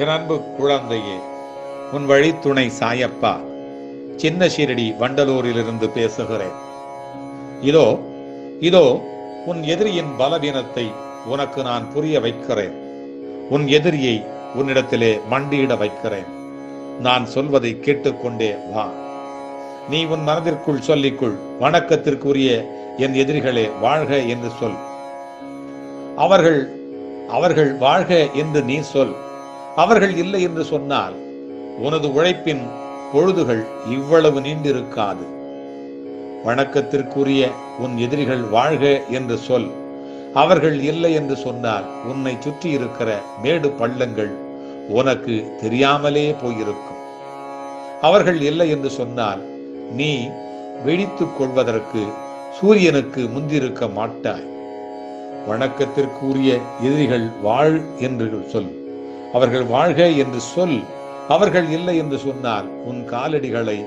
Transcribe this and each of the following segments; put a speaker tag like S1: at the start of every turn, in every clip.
S1: என் அன்பு குழந்தையே உன் வழித்துணை சாயப்பா சின்ன ஷீரடி வண்டலூரிலிருந்து பேசுகிறேன். இதோ இதோ உன் எதிரியின் பலவீனத்தை உனக்கு நான் புரிய வைக்கிறேன். உன் எதிரியை உன்னிடத்திலே மண்டியிட வைக்கிறேன். நான் சொல்வதை கேட்டுக்கொண்டே வா. நீ உன் மனதிற்குள் சொல்லிக்குள் வணக்கத்திற்குரிய என் எதிரிகளே வாழ்க என்று சொல். அவர்கள் அவர்கள் வாழ்க என்று நீ சொல். அவர்கள் இல்லை என்று சொன்னால் உனது உழைப்பின் பொழுதுகள் இவ்வளவு நீண்டிருக்காது. வணக்கத்திற்குரிய உன் எதிரிகள் வாழ்க என்று சொல். அவர்கள் இல்லை என்று சொன்னால் உன்னை சுற்றி இருக்கிற மேடு பள்ளங்கள் உனக்கு தெரியாமலே போயிருக்கும். அவர்கள் இல்லை என்று சொன்னால் நீ வெடித்துக் கொள்வதற்கு சூரியனுக்கு முந்திருக்க மாட்டாய். வணக்கத்திற்குரிய எதிரிகள் வாழ் என்று சொல். அவர்கள் வாழ்க என்று சொல். அவர்கள் இல்லை என்று சொன்னால் உன் காலடிகளை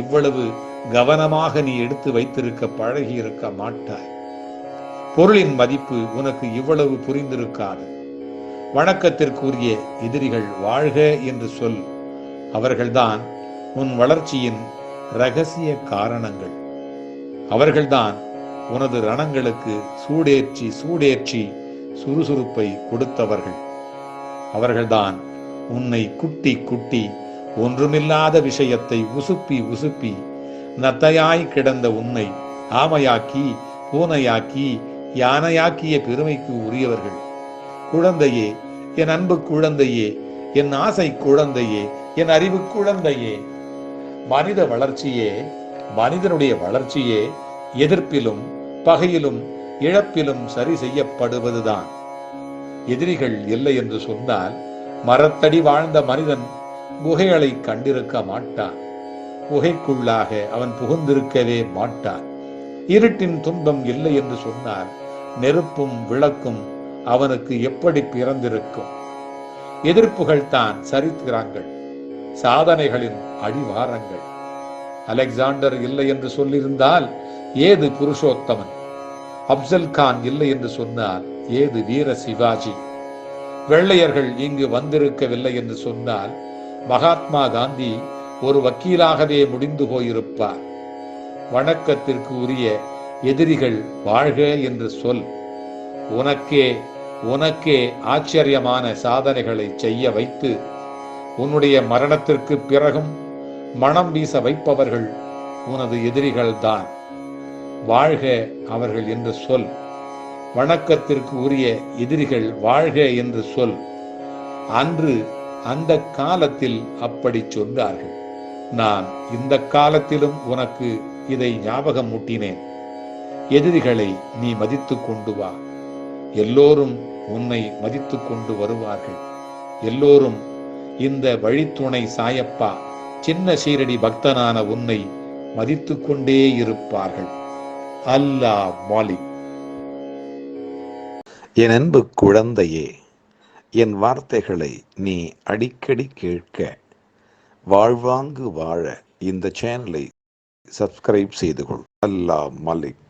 S1: இவ்வளவு கவனமாக நீ எடுத்து வைத்திருக்க பழகி இருக்க மாட்டாய். பொருளின் மதிப்பு உனக்கு இவ்வளவு புரிந்திருக்காது. வணக்கத்திற்குரிய எதிரிகள் வாழ்க என்று சொல். அவர்கள்தான் உன் வளர்ச்சியின் ரகசிய காரணங்கள். அவர்கள்தான் உனது ரணங்களுக்கு சூடேற்றி சூடேற்றி சுறுசுறுப்பை கொடுத்தவர்கள். அவர்கள்தான் உன்னை குட்டி குட்டி ஒன்றுமில்லாத விஷயத்தை உசுப்பி உசுப்பி நத்தையாய் கிடந்த உன்னை ஆமையாக்கி பூனையாக்கி யானையாக்கிய பெருமைக்கு உரியவர்கள். குழந்தையே என் அன்பு குழந்தையே என் ஆசை குழந்தையே என் அறிவு குழந்தையே. மனித வளர்ச்சியே மனிதனுடைய வளர்ச்சியே எதிர்ப்பிலும் பகையிலும் இழப்பிலும் சரி செய்யப்படுவதுதான். எதிரிகள் இல்லை என்று சொன்னால் மரத்தடி வாழ்ந்த மனிதன் குகைகளை கண்டிருக்க மாட்டான். குகைக்குள்ளாக அவன் புகுந்திருக்கவே மாட்டான். இருட்டின் துன்பம் இல்லை என்று சொன்னால் நெருப்பும் விளக்கும் அவனுக்கு எப்படி பிறந்திருக்கும்? எதிர்ப்புகள் தான் சரித்திரங்கள் சாதனைகளின் அடிவாரங்கள். அலெக்சாண்டர் இல்லை என்று சொல்லியிருந்தால் ஏது புருஷோத்தமன்? அப்சல் கான் இல்லை என்று சொன்னால் ஏது வீர சிவாஜி? வெள்ளையர்கள் இங்கு வந்திருக்கவில்லை என்று சொன்னால் மகாத்மா காந்தி ஒரு வக்கீலாகவே முடிந்து போயிருப்பார். வணக்கத்திற்கு உரிய எதிரிகள் வாழ்க என்று சொல். உனக்கே உனக்கே ஆச்சரியமான சாதனைகளை செய்ய வைத்து உன்னுடைய மரணத்திற்கு பிறகும் மனம் வீச வைப்பவர்கள் உனது எதிரிகள்தான். வாழ்க அவர்கள் என்று சொல். வணக்கத்திற்கு உரிய எதிரிகள் வாழ்க என்று சொல். அன்று அந்த காலத்தில் அப்படி சொன்னார்கள். நான் இந்த காலத்திலும் உனக்கு இதை ஞாபகம் மூட்டினேன் எதிரிகளை நீ மதித்து கொண்டு வா. எல்லோரும் உன்னை மதித்து கொண்டு வருவார்கள். எல்லோரும் இந்த வழித்துணை சாயப்பா சின்ன சீரடி பக்தனான உன்னை மதித்து கொண்டே இருப்பார்கள். அல்லாஹ் மாலிக்.
S2: என் அன்பு குழந்தையே என் வார்த்தைகளை நீ அடிக்கடி கேட்க வாழ்வாங்கு வாழ இந்த சேனலை சப்ஸ்கிரைப் செய்து கொள். அல்லா மலிக்.